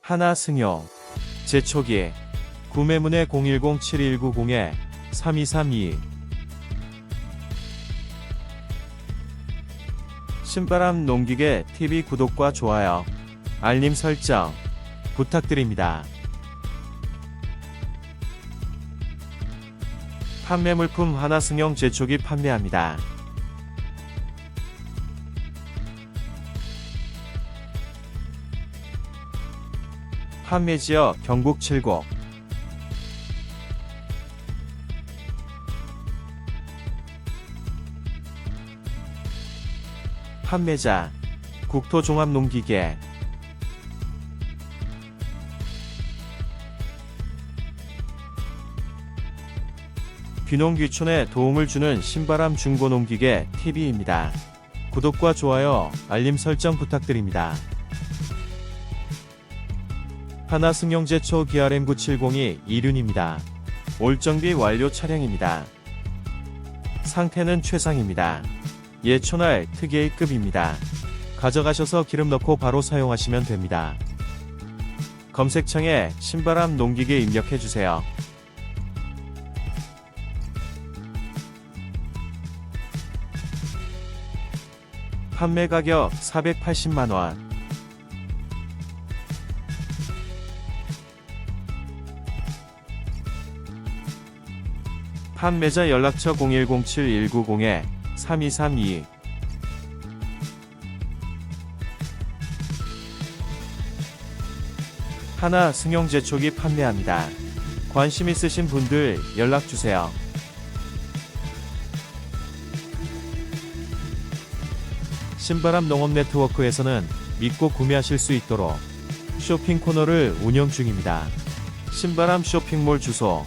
하나 승용 제초기 구매문의 010-7190-3232 신바람 농기계 TV 구독과 좋아요 알림 설정 부탁드립니다. 판매 물품 하나 승용 제초기 판매합니다. 판매 지역 경북 칠곡 판매자 국토종합농기계 귀농귀촌에 도움을 주는 신바람 중고농기계 TV입니다. 구독과 좋아요, 알림 설정 부탁드립니다. 하나 승용제초 GRM970이 이륜입니다. 올정비 완료 차량입니다. 상태는 최상입니다. 예초날 특예급입니다. 가져가셔서 기름 넣고 바로 사용하시면 됩니다. 검색창에 신바람 농기계 입력해주세요. 판매 가격 480만원. 판매자 연락처 0107-190-3232 하나 승용 제초기 판매합니다. 관심 있으신 분들 연락 주세요. 신바람 농업 네트워크에서는 믿고 구매하실 수 있도록 쇼핑 코너를 운영 중입니다. 신바람 쇼핑몰 주소